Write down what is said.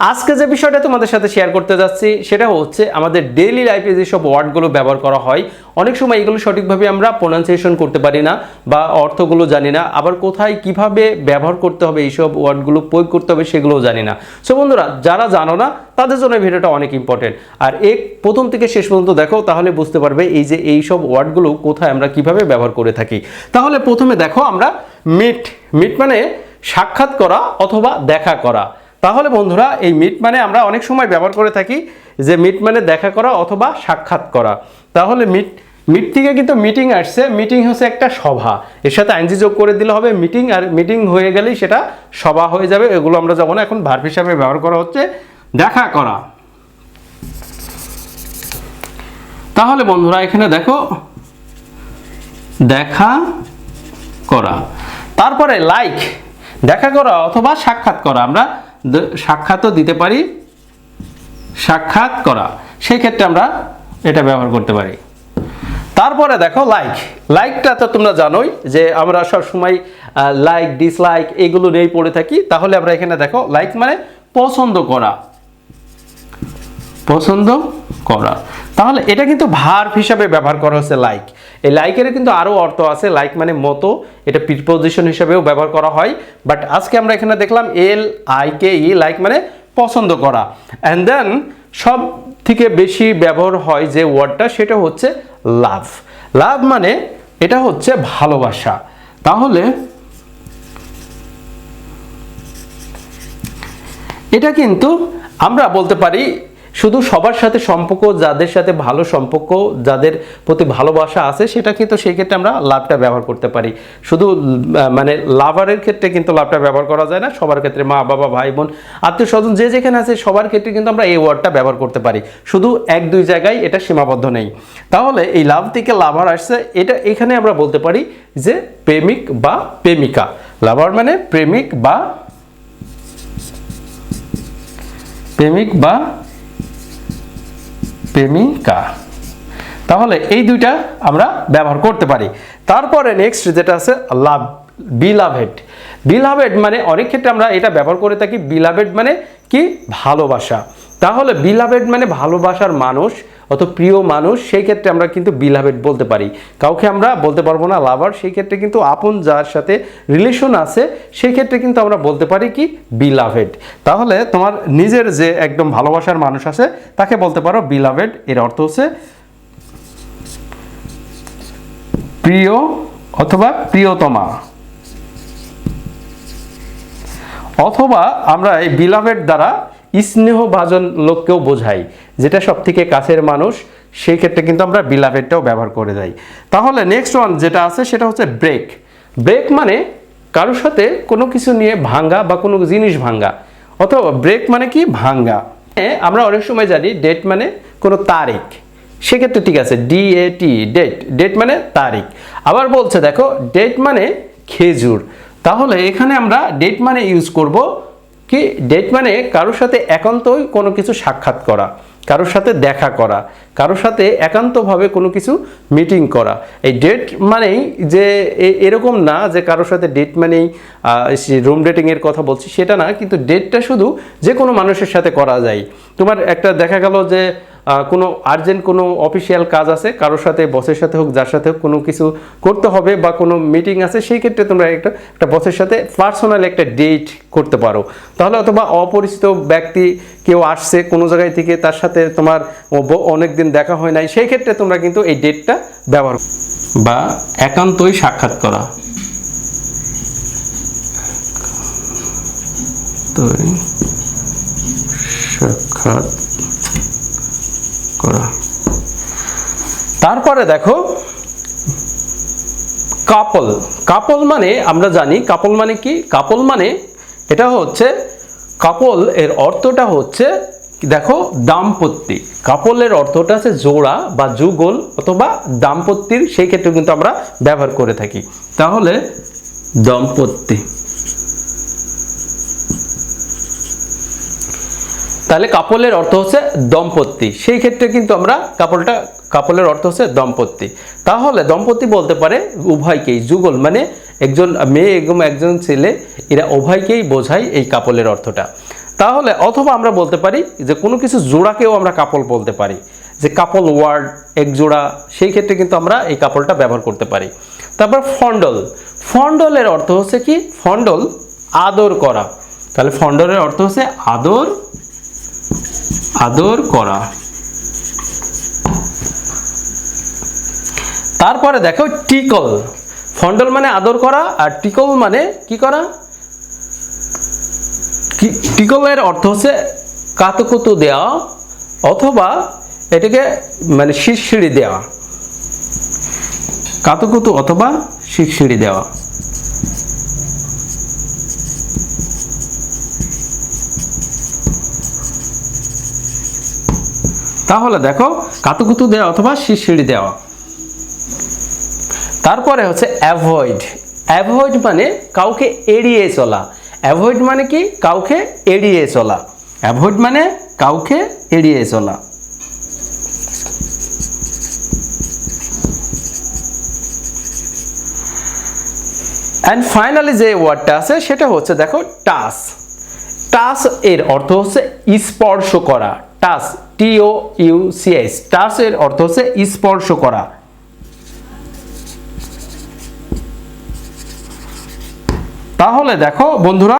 আজকে যে বিষয়টা তোমাদের সাথে শেয়ার করতে যাচ্ছি, সেটা হচ্ছে আমাদের ডেইলি লাইফে যেসব ওয়ার্ডগুলো ব্যবহার করা হয়, অনেক সময় এগুলো সঠিকভাবে আমরা প্রোনাউন্সিয়েশন করতে পারি না বা অর্থগুলো জানি না, আবার কোথায় কীভাবে ব্যবহার করতে হবে, এইসব ওয়ার্ডগুলো প্রয়োগ করতে হবে সেগুলোও জানি না। সো বন্ধুরা, যারা জানো না, তাদের জন্য ভিডিওটা অনেক ইম্পর্টেন্ট আর এক প্রথম থেকে শেষ পর্যন্ত দেখো, তাহলে বুঝতে পারবে এই যে এই সব ওয়ার্ডগুলো কোথায় আমরা কীভাবে ব্যবহার করে থাকি। তাহলে প্রথমে দেখো আমরা মিট মিট মানে সাক্ষাৎ করা অথবা দেখা করা। তাহলে বন্ধুরা, এই মিট মানে আমরা অনেক সময় ব্যবহার করে থাকি যে মিট মানে দেখা করা অথবা সাক্ষাৎ করা। তাহলে মিট মিট থেকে কিন্তু মিটিং আসছে। মিটিং হচ্ছে একটা সভা। এর সাথে আইনজি যোগ করে দিলে হবে মিটিং, আর মিটিং হয়ে গেলেই সেটা সভা হয়ে যাবে। এগুলো আমরা যখন এখন ভার্ব হিসাবে ব্যবহার করা হচ্ছে, দেখা করা। তাহলে বন্ধুরা, এখানে দেখো, দেখা করা। তারপরে লাইক দেখা করা অথবা সাক্ষাৎ করা। আমরা সাক্ষাৎও দিতে পারি, সাক্ষাৎ করা। সেই ক্ষেত্রে আমরা এটা ব্যবহার করতে পারি। তারপরে দেখো লাইক লাইকটা তো তোমরা জানোই যে আমরা সবসময় লাইক ডিসলাইক এগুলো নিয়েই পড়ে থাকি। তাহলে আমরা এখানে দেখো লাইক মানে পছন্দ করা। পছন্দ করা। তাহলে এটা কিন্তু ভার্ব হিসাবে ব্যবহার করা হচ্ছে লাইক এই লাইকের কিন্তু আরও অর্থ আছে লাইক মানে মতো, এটা প্রিপোজিশন হিসেবেও ব্যবহার করা হয়। বাট আজকে আমরা এখানে দেখলাম L I K E like মানে পছন্দ করা। অ্যান্ড দেন সব থেকে বেশি ব্যবহার হয় যে ওয়ার্ডটা সেটা হচ্ছে লাভ লাভ মানে এটা হচ্ছে ভালোবাসা। তাহলে এটা কিন্তু আমরা বলতে পারি শুধু সবার সাথে সম্পর্ক, যাদের সাথে ভালো সম্পর্ক, যাদের প্রতি ভালোবাসা আছে, সেটা কিন্তু সেই ক্ষেত্রে আমরা লাভটা ব্যবহার করতে পারি। শুধু মানে লাভারের ক্ষেত্রে কিন্তু লাভটা ব্যবহার করা যায় না, সবার ক্ষেত্রে মা, বাবা, ভাই, বোন আত্মীয় স্বজন যে যেখানে আছে, সবার ক্ষেত্রে কিন্তু আমরা এই ওয়ার্ডটা ব্যবহার করতে পারি। শুধু এক, দুই জায়গায় এটা সীমাবদ্ধ নেই। তাহলে এই লাভ থেকে লাভার আসছে, এটা এখানে আমরা বলতে পারি যে প্রেমিক বা প্রেমিকা। লাভার মানে প্রেমিক বা প্রেমিক বা প্রেমিকা। তাহলে এই দুইটা আমরা ব্যবহার করতে পারি। তারপরে নেক্সট যেটা আছে লাভ বিলাভেড বিলাভেড মানে অনেক ক্ষেত্রে আমরা এটা ব্যবহার করে থাকি বিলাভেড মানে কি? ভালোবাসা। তাহলে বিলাভেড মানে ভালোবাসার মানুষ, অত প্রিয় মানুষ, সেই ক্ষেত্রে আমরা কিন্তু বিলাভেড বলতে পারি। কাউকে আমরা বলতে পারব না লাভার সেই ক্ষেত্রে কিন্তু আপন যার সাথে রিলেশন আছে, সেই ক্ষেত্রে কিন্তু আমরা বলতে পারি কি বিলাভেড তাহলে তোমার নিজের যে একদম ভালোবাসার মানুষ আছে, তাকে বলতে পারো বিলাভেড এর অর্থ হচ্ছে প্রিয় অথবা প্রিয়তমা। অথবা আমরা এই বিলাভেড দ্বারা স্নেহভাজন লোককেও বোঝাই যেটা সব থেকে কাছের মানুষ সেই ক্ষেত্রে কিন্তু আমরা বিলাপেরটাও ব্যবহার করে যাই। তাহলে নেক্সট ওয়ান যেটা আছে সেটা হচ্ছে ব্রেক ব্রেক মানে কারোর সাথে কোনো কিছু নিয়ে ভাঙ্গা বা কোনো জিনিস ভাঙ্গা। অথবা ব্রেক মানে কি? ভাঙ্গা। এ, আমরা অনেক সময় জানি ডেট মানে কোনো তারিখ। সেক্ষেত্রে ঠিক আছে D A T date date মানে তারিখ। আবার বলছে দেখো ডেট মানে খেজুর। তাহলে এখানে আমরা ডেট মানে ইউজ করব কি? ডেট মানে কারোর সাথে একান্তই কোনো কিছু সাক্ষাৎ করা, কারোর সাথে দেখা করা, কারোর সাথে একান্তভাবে কোনো কিছু মিটিং করা। এই ডেট মানেই যে এরকম না যে কারোর সাথে ডেট মানেই রুম ডেটিংয়ের কথা বলছি, সেটা না। কিন্তু ডেটটা শুধু যে কোনো মানুষের সাথে করা যায়। তোমার একটা দেখা গেল যে কোনো আর্জেন্ট কোনো অফিসিয়াল কাজ আছে? কারোর সাথে বসের সাথে হোক, যার সাথে হোক, কোনো কিছু করতে হবে বা কোনো মিটিং আছে, সেই ক্ষেত্রে তোমরা একটা একটা বসের সাথে পার্সোনাল একটা ডেট করতে পারো। তাহলে অথবা অপরিচিত ব্যক্তি কেউ আসছে, কোনো জায়গায় থেকে তার সাথে তোমার অনেক দিন দেখা হয় নাই, সেই ক্ষেত্রে তোমরা কিন্তু এই ডেটটা ব্যবহার বা একান্তই সাক্ষাৎ করা। সাক্ষাৎ করা। তারপরে দেখো, কাপল। কাপল মানে আমরা জানি, কাপল মানে কি? কাপল মানে এটা হচ্ছে, কাপল এর অর্থটা হচ্ছে, দেখো, দাম্পত্যি। কাপলের অর্থটা আছে জোড়া বা যুগল অথবা দাম্পত্যির, সেই ক্ষেত্রে কিন্তু আমরা ব্যবহার করে থাকি। তাহলে দম্পতি তাহলে কাপলের অর্থ হচ্ছে দম্পতি। সেই ক্ষেত্রে কিন্তু আমরা কাপলটা, কাপলের অর্থ হচ্ছে দম্পতি। তাহলে দম্পতি বলতে পারে উভয়কেই, যুগল মানে একজন মেয়ে এবং একজন ছেলে, এরা উভয়কেই বোঝায় এই কাপলের অর্থটা। তাহলে অথবা আমরা বলতে পারি যে কোনো কিছু জোড়াকেও আমরা কাপল বলতে পারি, যে কাপল ওয়ার্ড, এক জোড়া, সেই ক্ষেত্রে কিন্তু আমরা এই কাপলটা ব্যবহার করতে পারি। তারপর ফন্ডল, ফন্ডলের অর্থ হচ্ছে কি? ফন্ডল আদর করা। তাহলে ফন্ডলের অর্থ হচ্ছে আদর আদর করা। তারপরে দেখো, টিকল। ফন্ডল মানে আদর করা, আর টিকল মানে কি করা? টিকলের অর্থ হচ্ছে কাতুকুতু দেওয়া অথবা এটাকে মানে শিরশিড়ি দেওয়া কাতুকুতু অথবা শিরশিড়ি দেওয়া তাহলে দেখো কাতুকুতু দেওয়া অথবা শিরশিড়ি দেওয়া। তারপরে হচ্ছে অ্যাভয়েড অ্যাভয়েড মানে কাউকে এড়িয়ে চলা। অ্যাভয়েড মানে কি? কাউকে এড়িয়ে চলা। অ্যাভয়েড মানে কাউকে এড়িয়ে চলা। অ্যান্ড ফাইনালি যে ওয়ার্ডটা আছে, সেটা হচ্ছে দেখো টাস টাস এর অর্থ হচ্ছে স্পর্শ করা। টাস টিও ইউসিএস সি এস টাস এর অর্থ হচ্ছে স্পর্শ করা। তাহলে দেখো বন্ধুরা